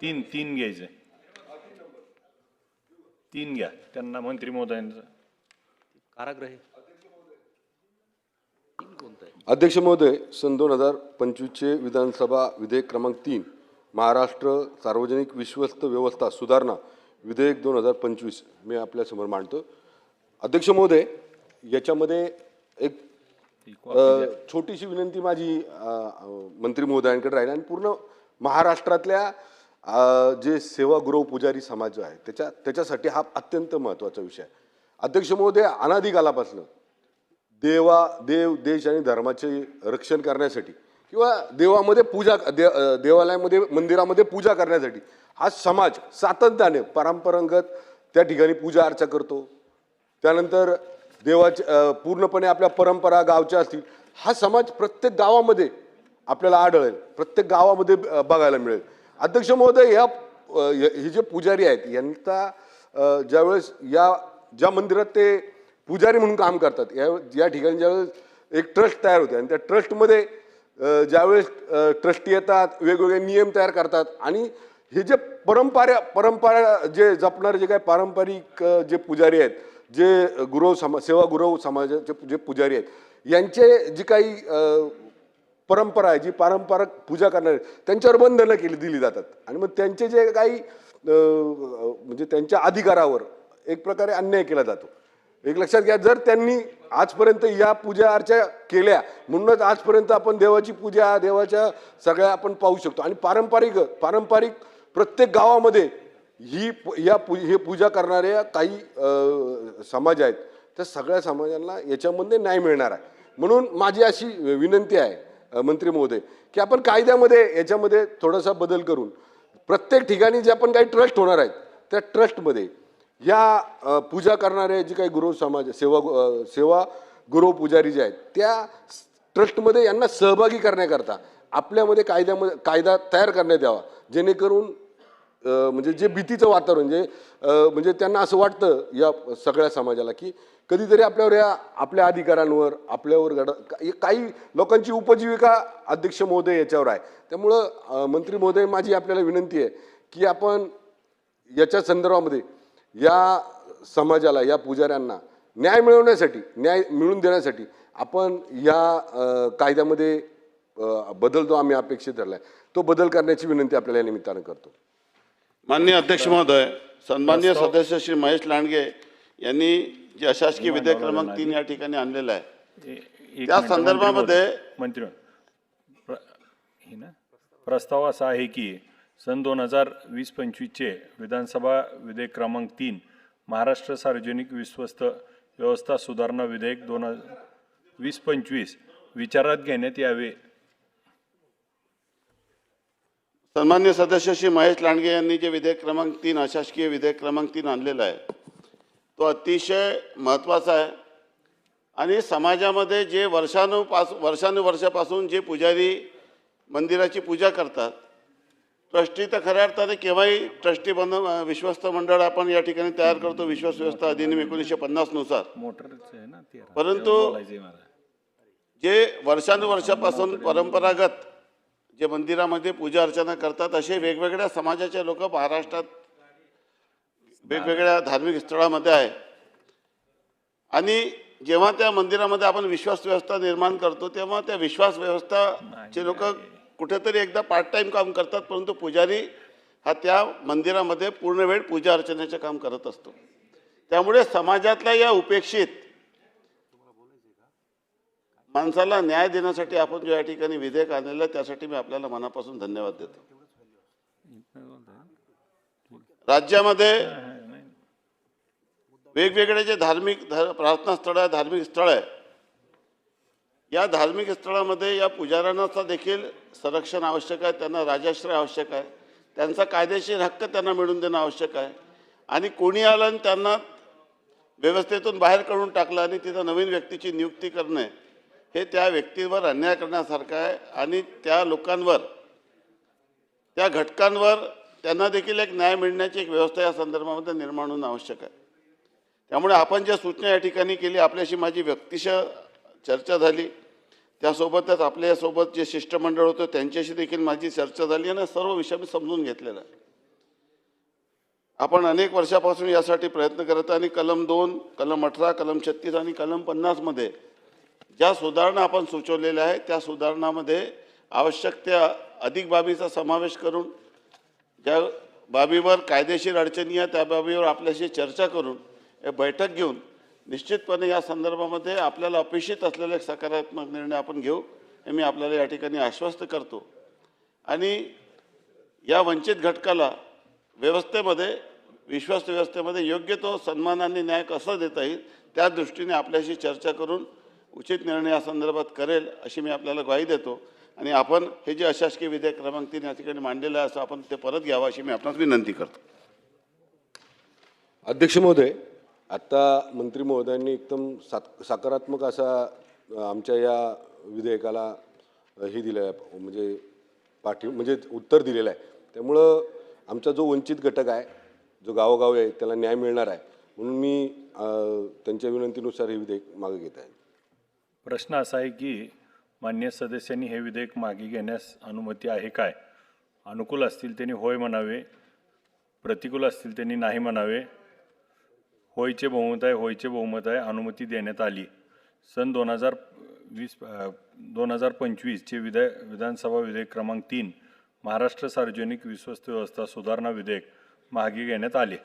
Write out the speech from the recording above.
तीन तीन घ्यायचे. तीन घ्या. त्यांना मंत्री महोदयांचं. कारागृह. अध्यक्ष महोदय सन दोन हजार पंचवीसचे विधानसभा विधेयक क्रमांक तीन महाराष्ट्र सार्वजनिक विश्वस्त व्यवस्था सुधारणा विधेयक दोन हजार पंचवीस मी आपल्यासमोर मांडतो. अध्यक्ष महोदय याच्यामध्ये एक छोटीशी विनंती माझी मंत्री महोदयांकडे राहील आणि पूर्ण महाराष्ट्रातल्या जे सेवागृह पुजारी समाज जो आहे त्याच्या त्याच्यासाठी हा अत्यंत महत्त्वाचा विषय आहे. अध्यक्ष महोदय अनादिकालापासून देवा देव देश आणि धर्माचे रक्षण करण्यासाठी किंवा देवामध्ये पूजा दे देवालयामध्ये मंदिरामध्ये पूजा करण्यासाठी हा समाज सातत्याने परंपरागत त्या ठिकाणी पूजा अर्चा करतो. त्यानंतर देवाचे पूर्णपणे आपल्या परंपरा गावच्या असतील हा समाज प्रत्येक गावामध्ये आपल्याला आढळेल प्रत्येक गावामध्ये बघायला मिळेल. अध्यक्ष महोदय या हे जे पुजारी आहेत यांचा ज्यावेळेस या ज्या मंदिरात ते पुजारी म्हणून काम करतात या या ठिकाणी ज्यावेळेस एक ट्रस्ट तयार होते आणि त्या ट्रस्टमध्ये ज्यावेळेस ट्रस्टी येतात वेगवेगळे नियम तयार करतात आणि हे जे परंपरा परंपरा जे जपणारे जे काही पारंपरिक जे पुजारी आहेत जे गुरव समा सेवा गुरव समाजाचे जे पुजारी आहेत यांचे जी काही परंपरा आहे जी पारंपरिक पूजा करणारे त्यांच्यावर बंधनं केली दिली जातात. आणि मग त्यांचे जे काही म्हणजे त्यांच्या अधिकारावर एक प्रकारे अन्याय केला जातो. एक लक्षात घ्या जर त्यांनी आजपर्यंत या पूजा अर्चा केल्या म्हणूनच आजपर्यंत आपण देवाची पूजा देवाच्या सगळ्या आपण पाहू शकतो. आणि पारंपरिक पारंपरिक प्रत्येक गावामध्ये ही या पू हे पूजा करणाऱ्या काही समाज आहेत त्या सगळ्या समाजांना याच्यामध्ये न्याय मिळणार आहे. म्हणून माझी अशी विनंती आहे मंत्री महोदय की आपण कायद्यामध्ये याच्यामध्ये थोडासा बदल करून प्रत्येक ठिकाणी जे आपण काही ट्रस्ट होणार आहेत त्या ट्रस्टमध्ये या पूजा करणारे जे काही गुरु समाज सेवा सेवा गुरु पुजारी जे आहेत त्या ट्रस्टमध्ये यांना सहभागी करण्याकरता आपल्यामध्ये कायद्यामध्ये कायदा तयार करण्यात यावा जेणेकरून म्हणजे जे भीतीचं वातावरण जे म्हणजे त्यांना असं वाटतं या सगळ्या समाजाला की कधीतरी आपल्यावर या आपल्या अधिकारांवर आपल्यावर घड काही लोकांची उपजीविका अध्यक्ष महोदय याच्यावर आहे. त्यामुळं मंत्री महोदय माझी आपल्याला विनंती आहे की आपण याच्या संदर्भामध्ये या समाजाला या पुजाऱ्यांना न्याय मिळवण्यासाठी न्याय मिळवून देण्यासाठी आपण या कायद्यामध्ये बदल जो आम्ही अपेक्षित धरला आहे तो बदल करण्याची विनंती आपल्याला या निमित्तानं करतो. माननीय अध्यक्ष महोदय सन्मान्य सदस्य श्री महेश लांडगे यांनी जे अशासकीय विधेयक क्रमांक तीन या ठिकाणी आणलेलं आहे. त्या संदर्भामध्ये- मंत्री हे प्रस्ताव असा आहे की सन दोन हजार वीस पंचवीसचे विधानसभा विधेयक क्रमांक तीन महाराष्ट्र सार्वजनिक विश्वस्त व्यवस्था सुधारणा विधेयक दोन हजार वीस पंचवीस विचारात घेण्यात यावे. सन्मान्य सदस्य श्री महेश लांडगे यांनी जे विधेयक क्रमांक तीन अशासकीय विधेयक क्रमांक तीन आणलेला आहे तो अतिशय महत्त्वाचा आहे. आणि समाजामध्ये जे वर्षानुपास वर्षानुवर्षापासून जे पुजारी मंदिराची पूजा करतात ट्रस्टी तर खऱ्या अर्थाने केव्हाही ट्रस्टी बंद विश्वस्त मंडळ आपण या ठिकाणी तयार करतो विश्वास व्यवस्था अधिनियम एकोणीसशे पन्नासनुसार परंतु जे वर्षानुवर्षापासून परंपरागत जे मंदिरामध्ये पूजा अर्चना करतात असे वेगवेगळ्या समाजाचे लोक महाराष्ट्रात वेगवेगळ्या धार्मिक स्थळामध्ये आहे. आणि जेव्हा त्या मंदिरामध्ये आपण विश्वास व्यवस्था निर्माण करतो तेव्हा त्या विश्वास व्यवस्थाचे लोक कुठेतरी एकदा पार्ट टाइम काम करतात परंतु पुजारी हा त्या मंदिरामध्ये पूर्ण वेळ पूजा अर्चनेचे काम करत असतो. त्यामुळे समाजातल्या या उपेक्षित माणसाला न्याय देण्यासाठी आपण जो या ठिकाणी विधेयक आणलेलं आहे त्यासाठी मी आपल्याला मनापासून धन्यवाद देतो. राज्यामध्ये वेगवेगळे जे धार्मिक धर प्रार्थना स्थळ आहे धार्मिक स्थळ आहे या धार्मिक स्थळामध्ये या पुजाऱ्यांचा देखील संरक्षण आवश्यक आहे त्यांना राजाश्रय आवश्यक आहे त्यांचा कायदेशीर हक्क त्यांना मिळवून देणं आवश्यक आहे. आणि कोणी आलं आणि त्यांना व्यवस्थेतून बाहेर काढून टाकलं आणि तिथं नवीन व्यक्तीची नियुक्ती करणे हे त्या व्यक्तीवर अन्याय करण्यासारखं आहे आणि त्या लोकांवर त्या घटकांवर त्यांना देखील एक न्याय मिळण्याची एक व्यवस्था या संदर्भामध्ये निर्माण होणं आवश्यक आहे. त्यामुळे आपण ज्या सूचना या ठिकाणी केली आपल्याशी माझी व्यक्तिशः चर्चा झाली. त्यासोबतच आपल्यासोबत जे शिष्टमंडळ होतं त्यांच्याशी देखील माझी चर्चा झाली आणि सर्व विषय मी समजून घेतलेला आहे. आपण अनेक वर्षापासून यासाठी प्रयत्न करत आहे आणि कलम दोन कलम अठरा कलम छत्तीस आणि कलम पन्नासमध्ये ज्या सुधारणा आपण सुचवलेल्या आहेत त्या सुधारणामध्ये आवश्यक त्या अधिक बाबीचा समावेश करून ज्या बाबीवर कायदेशीर अडचणी आहे त्या बाबीवर आपल्याशी चर्चा करून बैठक घेऊन निश्चितपणे या संदर्भामध्ये आपल्याला अपेक्षित असलेले सकारात्मक निर्णय आपण घेऊ हे मी आपल्याला या ठिकाणी आश्वस्त करतो. आणि या वंचित घटकाला व्यवस्थेमध्ये विश्वास व्यवस्थेमध्ये योग्य तो सन्मानाने न्याय कसा देता येईल त्या दृष्टीने आपल्याशी चर्चा करून उचित निर्णय या संदर्भात करेल अशी मी आपल्याला ग्वाही देतो. आणि आपण हे जे अशासकीय विधेयक क्रमांक तीन या ठिकाणी मांडलेलं आहे असं आपण ते परत घ्यावं अशी मी आपणास विनंती करतो. अध्यक्ष महोदय आत्ता मंत्री महोदयांनी एकदम साक सकारात्मक असा आमच्या या विधेयकाला हे दिलं आहे म्हणजे पाठी म्हणजे उत्तर दिलेलं आहे. त्यामुळं आमचा जो वंचित घटक आहे जो गावोगावी आहे त्याला न्याय मिळणार आहे म्हणून मी त्यांच्या विनंतीनुसार हे विधेयक मागे घेत आहे. प्रश्न असा आहे की मान्य सदस्यांनी हे विधेयक मागे घेण्यास अनुमती आहे काय? अनुकूल असतील त्यांनी होय म्हणावे प्रतिकूल असतील त्यांनी नाही म्हणावे. होयचे बहुमत आहे होयचे बहुमत आहे अनुमती देण्यात आली. सन दोन हजार वीस दोन हजार पंचवीसचे विधाय विधानसभा विधेयक क्रमांक तीन महाराष्ट्र सार्वजनिक विश्वस्त व्यवस्था सुधारणा विधेयक मागे घेण्यात आले.